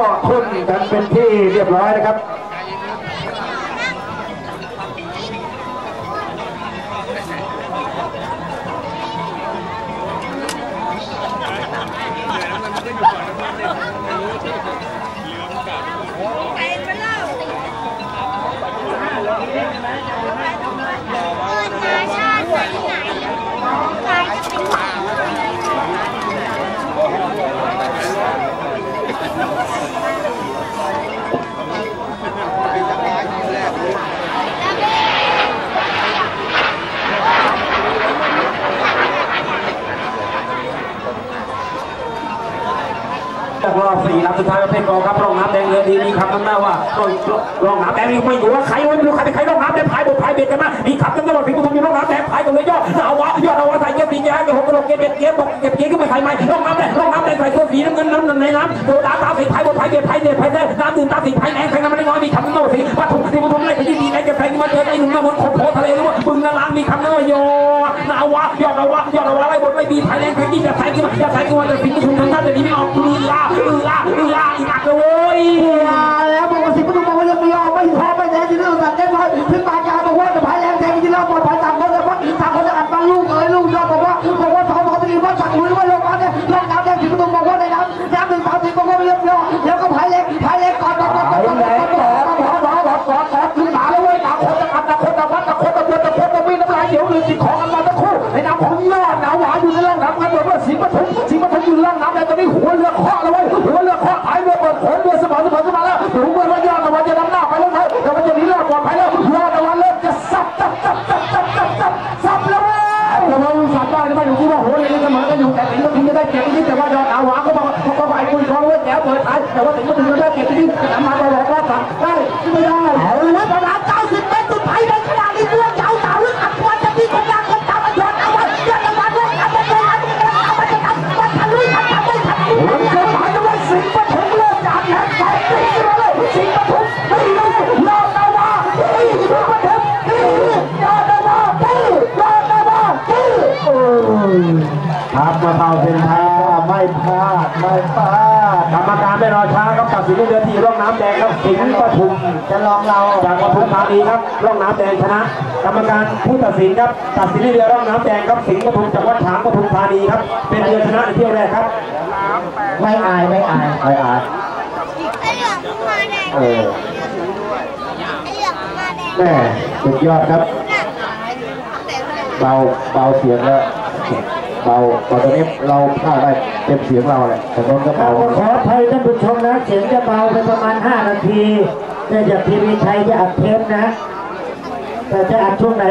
ก็ทุ่นกันเป็นที่เรียบร้อยนะครับ ตกรอบสี่นัดสุดท้ายประเภทกอครับรองน้ำแดงเรือดีนี่ครับนั่นแน่ว่าร่องน้ำแดงนี่ไม่รู้ว่าใครไม่รู้ใครเป็นใครรองน้ำแดงพายบทพายเบ็ดกันมานี่ครับนั่นแน่ว่าสิงห์บุรีมีรองน้ำแดงพายกันเลยยอดหนาวะยอดเอาวะใส่เงี้ยสีแดงเงี้ยหกกระโดดเงี้ยเบ็ดเงี้ยบอกเก็บเงี้ยขึ้นไปใครไหมร่องน้ำแดงรองน้ำแดงใส่ตัวสีน้ำเงินน้ำในน้ำโดดาตาสีพายบทพายเบ็ดพายเด็ดพายแดงน้ำดื่มตาสีพายแดงใครกันไม่ได้น้อยมีคำนั่นแน่ว่าสีวัตถุสีปฐุมไล่ไปที่ดีไล่จะแพงมาเจอไอ้หนุ่มน้ำมันโคโคทะเลรู้ว่าบึงนาลางมีคำนั่นว่าโยหนาวะยอดเอาวะยอดเอาวะไล่บทไล่บีพายแดงใครที่จะใส่ขึ้นมาจะใส่ขึ้นมาจะสิงห์บุรีทางด้านแต่นี้ไม่ออก อืออาอืออาอืออาอีกอักเลยแล้วบอกว่าสิบประตูบอกว่ายังไม่ยอมไม่ท้อไม่แท้ที่เรื่องสัตว์เล่นไว้ถึงปากกาบอกว่าจะพายแรงแทงที่เราปลอดภัยต่างคนแต่ว่าต่างคนจะอัดมาลูกเอ้ยลูกยอดบอกว่าบอกว่าสองสองสี่ว่าสั่งมือว่าลงมาเนี่ยลงน้ำแดงสิบประตูบอกว่าในน้ำน้ำหนึ่งสามสี่บอกว่าไม่ยอมยอมแล้วก็พายแรงพายแรงก่อนก่อนก่อนก่อนก่อนก่อนก่อนก่อนก่อนก่อนก่อนก่อนขึ้นมาแล้วเว้ยต่างคนจะอัดต่างคนจะวัดต่างคนจะเดือดต่างคนจะวิ่งน้ำลายเดี๋ยวลืมสิ่งขอ ¡Ah, no, ครับมาเป่าเป็นทาไม่พลาดไม่พลาดกรรมการไม่รอช้าครับตัดสินด้วยเดือทีร่องน้ำแดงครับสิงห์ปทุมจะลองเราจากปทุมธานีครับร่องน้ำแดงชนะ กรรมการผู้ตัดสินครับตัดสินด้วยเรือร่องน้ำแดงครับสิงห์ปทุมจากวัดฉางปทุมธานีครับเป็นเรือชนะในเที่ยวแรกครับไม่อายไม่อายไอ้อาไอเหลืองมาแดงเออไอเหลืองมาแดงแม่สุดยอดครับเบาเบาเสียงแล้ว เบาตอนนี้เราพลาดได้เต็มเสียงเราแหละแต่น้นก็เบาขออภัยท่านผู้ชมนะเสียงจะเบาไปประมาณ 5 นาทีแต่องจากทีวีไทยจะอัดเทปนะแต่จะอัดช่วงไหน